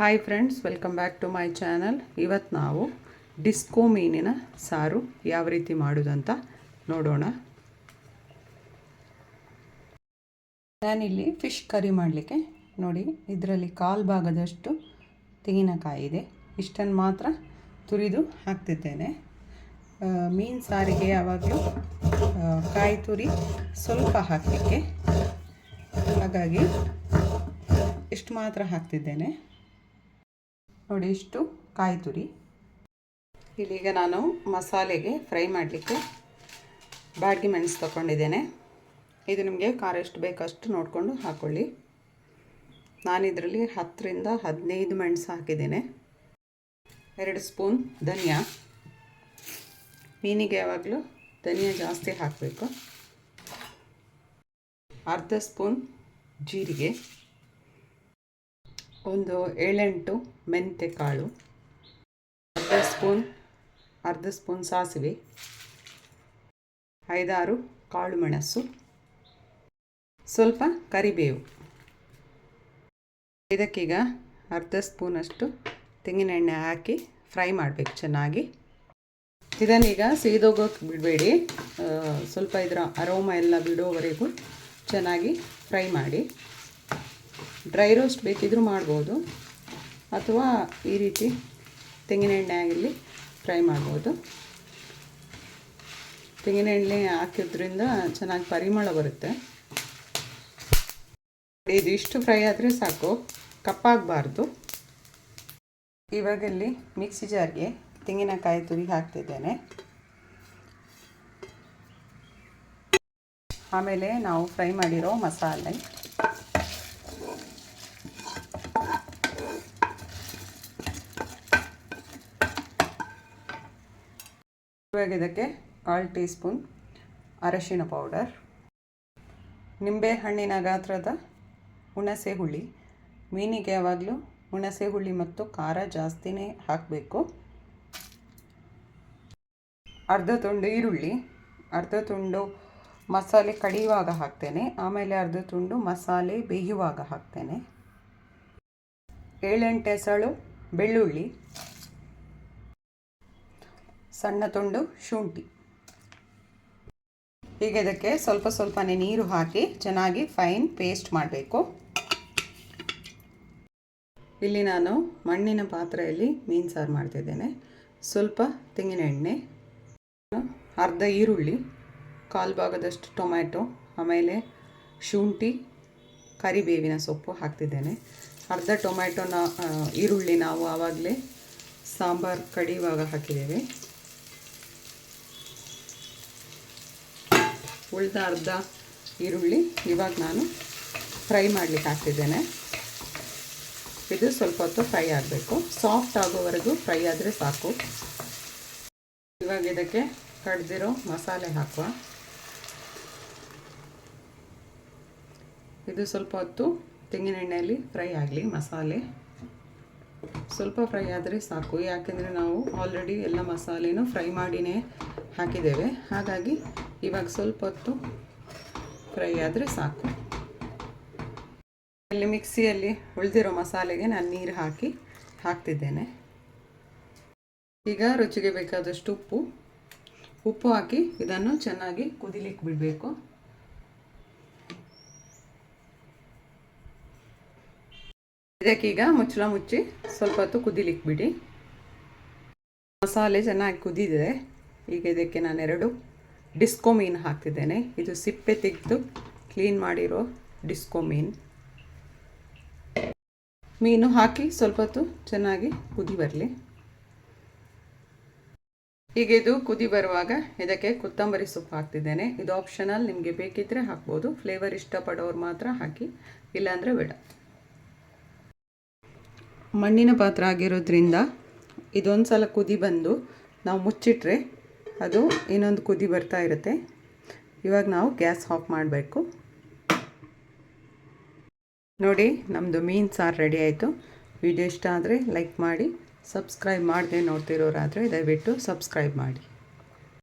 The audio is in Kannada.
Hi friends welcome back to my channel ಇವತ್ತು ನಾವು ಡಿಸ್ಕೋ ಮೀನಿನ ಸಾರು ಯಾವ ರೀತಿ ಮಾಡೋದಂತ ನೋಡೋಣ. ನಾನಿಲ್ಲಿ ಫಿಶ್ ಕರಿ ಮಾಡಲಿಕ್ಕೆ ನೋಡಿ, ಇದರಲ್ಲಿ ಕಾಲು ಭಾಗದಷ್ಟು ತೆಂಗಿನಕಾಯಿ ಇದೆ. ಇಷ್ಟನ್ನು ಮಾತ್ರ ತುರಿದು ಹಾಕ್ತಿದ್ದೇನೆ. ಮೀನು ಸಾರಿಗೆ ಯಾವಾಗಲೂ ಕಾಯಿ ತುರಿ ಸ್ವಲ್ಪ ಹಾಕಲಿಕ್ಕೆ. ಹಾಗಾಗಿ ಇಷ್ಟು ಮಾತ್ರ ಹಾಕ್ತಿದ್ದೇನೆ. ನೋಡಿ ಇಷ್ಟು ಕಾಯಿ ತುರಿ. ಇಲ್ಲೀಗ ನಾನು ಮಸಾಲೆಗೆ ಫ್ರೈ ಮಾಡಲಿಕ್ಕೆ ಬಾಡಿಗೆ ಮೆಣಸು ತಗೊಂಡಿದ್ದೇನೆ ಇದು ನಿಮಗೆ ಖಾರ ಎಷ್ಟು ಬೇಕಷ್ಟು ನೋಡಿಕೊಂಡು ಹಾಕ್ಕೊಳ್ಳಿ ನಾನಿದರಲ್ಲಿ ಹತ್ತರಿಂದ ಹದಿನೈದು ಮೆಣಸು ಹಾಕಿದ್ದೇನೆ. ಎರಡು ಸ್ಪೂನ್ ಧನಿಯಾ. ಮೀನಿಗೆ ಯಾವಾಗಲೂ ಧನಿಯಾ ಜಾಸ್ತಿ ಹಾಕಬೇಕು. ಅರ್ಧ ಸ್ಪೂನ್ ಜೀರಿಗೆ. ಒಂದು ಏಳೆಂಟು ಮೆಂತೆ ಕಾಳು, ಅರ್ಧ ಸ್ಪೂನ್ ಅರ್ಧ ಸ್ಪೂನ್ ಸಾಸಿವೆ, ಐದಾರು ಕಾಳು ಮೆಣಸು, ಸ್ವಲ್ಪ ಕರಿಬೇವು. ಇದಕ್ಕೀಗ ಅರ್ಧ ಸ್ಪೂನಷ್ಟು ತೆಂಗಿನೆಣ್ಣೆ ಹಾಕಿ ಫ್ರೈ ಮಾಡಬೇಕು ಚೆನ್ನಾಗಿ. ಇದನ್ನೀಗ ಸೀದೋಗೋಕೆ ಬಿಡಬೇಡಿ. ಸ್ವಲ್ಪ ಇದರ ಅರೋಮ ಎಲ್ಲ ಬಿಡೋವರೆಗೂ ಚೆನ್ನಾಗಿ ಫ್ರೈ ಮಾಡಿ. ಡ್ರೈ ರೋಸ್ಟ್ ಬೇಕಿದ್ದರೂ ಮಾಡ್ಬೋದು. ಅಥವಾ ಈ ರೀತಿ ತೆಂಗಿನ ಆಗಿರಲಿ ಫ್ರೈ ಮಾಡ್ಬೋದು. ತೆಂಗಿನ ಎಣ್ಣೆ ಹಾಕಿದ್ರಿಂದ ಚೆನ್ನಾಗಿ ಪರಿಮಳ ಬರುತ್ತೆ. ಇದು ಇಷ್ಟು ಫ್ರೈ ಆದರೆ ಸಾಕು. ಕಪ್ಪಾಗಬಾರ್ದು. ಇವಾಗಲ್ಲಿ ಮಿಕ್ಸಿ ಜಾರ್ಗೆ ತೆಂಗಿನಕಾಯಿ ತುರಿ ಹಾಕ್ತಿದ್ದೇನೆ. ಆಮೇಲೆ ನಾವು ಫ್ರೈ ಮಾಡಿರೋ ಮಸಾಲೆ. ಇದಕ್ಕೆ ಕಾಲು ಟೀ ಸ್ಪೂನ್ ಅರಶಿನ ಪೌಡರ್, ನಿಂಬೆಹಣ್ಣಿನ ಗಾತ್ರದ ಹುಣಸೆ ಹುಳಿ ಮೀನಿಗೆ ಯಾವಾಗಲೂ ಹುಣಸೆ ಹುಳಿ ಮತ್ತು ಖಾರ ಜಾಸ್ತಿನೇ ಹಾಕಬೇಕು. ಅರ್ಧ ತುಂಡು ಈರುಳ್ಳಿ, ಅರ್ಧ ತುಂಡು ಮಸಾಲೆ ಕಡಿಯುವಾಗ ಹಾಕ್ತೇನೆ. ಆಮೇಲೆ ಅರ್ಧ ತುಂಡು ಮಸಾಲೆ ಬೇಯುವಾಗ ಹಾಕ್ತೇನೆ. ಏಳೆಂಟು ಎಸಳು ಬೆಳ್ಳುಳ್ಳಿ ಸಣ್ಣ ತುಂಡು ಶುಂಠಿ. ಈಗ ಇದಕ್ಕೆ ಸ್ವಲ್ಪ ಸ್ವಲ್ಪನೇ ನೀರು ಹಾಕಿ ಚೆನ್ನಾಗಿ ಫೈನ್ ಪೇಸ್ಟ್ ಮಾಡಬೇಕು. ಇಲ್ಲಿ ನಾನು ಮಣ್ಣಿನ ಪಾತ್ರೆಯಲ್ಲಿ ಮೀನು ಸಾರು ಮಾಡ್ತಿದ್ದೇನೆ. ಸ್ವಲ್ಪ ತೆಂಗಿನ ಎಣ್ಣೆ, ಅರ್ಧ ಈರುಳ್ಳಿ, ಕಾಲು ಭಾಗದಷ್ಟು ಟೊಮ್ಯಾಟೊ, ಆಮೇಲೆ ಶುಂಠಿ, ಕರಿಬೇವಿನ ಸೊಪ್ಪು ಹಾಕ್ತಿದ್ದೇನೆ. ಅರ್ಧ ಟೊಮ್ಯಾಟೊನ ಈರುಳ್ಳಿ ನಾವು ಆವಾಗಲೇ ಸಾಂಬಾರು ಕಡಿಯುವಾಗ ಹಾಕಿದ್ದೇವೆ. ಉಳಿದ ಅರ್ಧ ಈರುಳ್ಳಿ ಇವಾಗ ನಾನು ಫ್ರೈ ಮಾಡಲಿಕ್ಕೆ ಹಾಕ್ತಿದ್ದೇನೆ. ಇದು ಸ್ವಲ್ಪ ಹೊತ್ತು ಫ್ರೈ ಆಗಬೇಕು. ಸಾಫ್ಟ್ ಆಗೋವರೆಗೂ ಫ್ರೈ ಆದರೆ ಸಾಕು. ಇವಾಗ ಇದಕ್ಕೆ ಕಡ್ದಿರೋ ಮಸಾಲೆ ಹಾಕುವ. ಇದು ಸ್ವಲ್ಪ ಹೊತ್ತು ತೆಂಗಿನ ಎಣ್ಣೆಯಲ್ಲಿ ಫ್ರೈ ಆಗಲಿ ಮಸಾಲೆ. ಸ್ವಲ್ಪ ಫ್ರೈ ಆದರೆ ಸಾಕು. ಯಾಕೆಂದರೆ ನಾವು ಆಲ್ರೆಡಿ ಎಲ್ಲ ಮಸಾಲೆನೂ ಫ್ರೈ ಮಾಡಿನೇ ಹಾಕಿದ್ದೇವೆ. ಹಾಗಾಗಿ ಇವಾಗ ಸ್ವಲ್ಪ ಹೊತ್ತು ಫ್ರೈ ಆದರೆ ಸಾಕು. ಇಲ್ಲಿ ಮಿಕ್ಸಿಯಲ್ಲಿ ಉಳಿದಿರೋ ಮಸಾಲೆಗೆ ನಾನು ನೀರು ಹಾಕಿ ಹಾಕ್ತಿದ್ದೇನೆ. ಈಗ ರುಚಿಗೆ ಬೇಕಾದಷ್ಟು ಉಪ್ಪು. ಉಪ್ಪು ಹಾಕಿ ಇದನ್ನು ಚೆನ್ನಾಗಿ ಕುದಿಲಿಕ್ಕೆ ಬಿಡಬೇಕು. ಇದಕ್ಕೀಗ ಮುಚ್ಚಳ ಮುಚ್ಚಿ ಸ್ವಲ್ಪ ಹೊತ್ತು ಕುದಿಲಿಕ್ಕೆ ಬಿಡಿ. ಮಸಾಲೆ ಚೆನ್ನಾಗಿ ಕುದಿದೆ ಈಗ ಇದಕ್ಕೆ ನಾನೆರಡು ಡಿಸ್ಕೋ ಮೀನು ಹಾಕ್ತಿದ್ದೇನೆ. ಇದು ಸಿಪ್ಪೆ ತೆಗೆದು ಕ್ಲೀನ್ ಮಾಡಿರೋ ಡಿಸ್ಕೋ ಮೀನ್ ಮೀನು ಹಾಕಿ ಸ್ವಲ್ಪ ಹೊತ್ತು ಚೆನ್ನಾಗಿ ಕುದಿ ಬರಲಿ. ಈಗ ಇದು ಕುದಿ ಬರುವಾಗ ಇದಕ್ಕೆ ಕೊತ್ತಂಬರಿ ಸೊಪ್ಪು ಹಾಕ್ತಿದ್ದೇನೆ. ಇದು ಆಪ್ಷನಲ್ ನಿಮಗೆ ಬೇಕಿದ್ದರೆ ಹಾಕ್ಬೋದು. ಫ್ಲೇವರ್ ಇಷ್ಟಪಡೋರು ಮಾತ್ರ ಹಾಕಿ, ಇಲ್ಲಾಂದರೆ ಬೇಡ. ಮಣ್ಣಿನ ಪಾತ್ರ ಆಗಿರೋದ್ರಿಂದ ಇದೊಂದು ಸಲ ಕುದಿ ಬಂದು ನಾವು ಮುಚ್ಚಿಟ್ರೆ ಅದು ಇನ್ನೊಂದು ಕುದಿ ಬರ್ತಾ ಇರುತ್ತೆ. ಇವಾಗ ನಾವು ಗ್ಯಾಸ್ ಆಫ್ ಮಾಡಬೇಕು. ನೋಡಿ ನಮ್ಮದು ಮೀನು ಸಾರು ರೆಡಿ ಆಯಿತು. ವಿಡಿಯೋ ಇಷ್ಟ ಆದರೆ ಲೈಕ್ ಮಾಡಿ, ಸಬ್ಸ್ಕ್ರೈಬ್ ಮಾಡದೆ ನೋಡ್ತಿರೋರಾದರೆ ದಯವಿಟ್ಟು ಸಬ್ಸ್ಕ್ರೈಬ್ ಮಾಡಿ.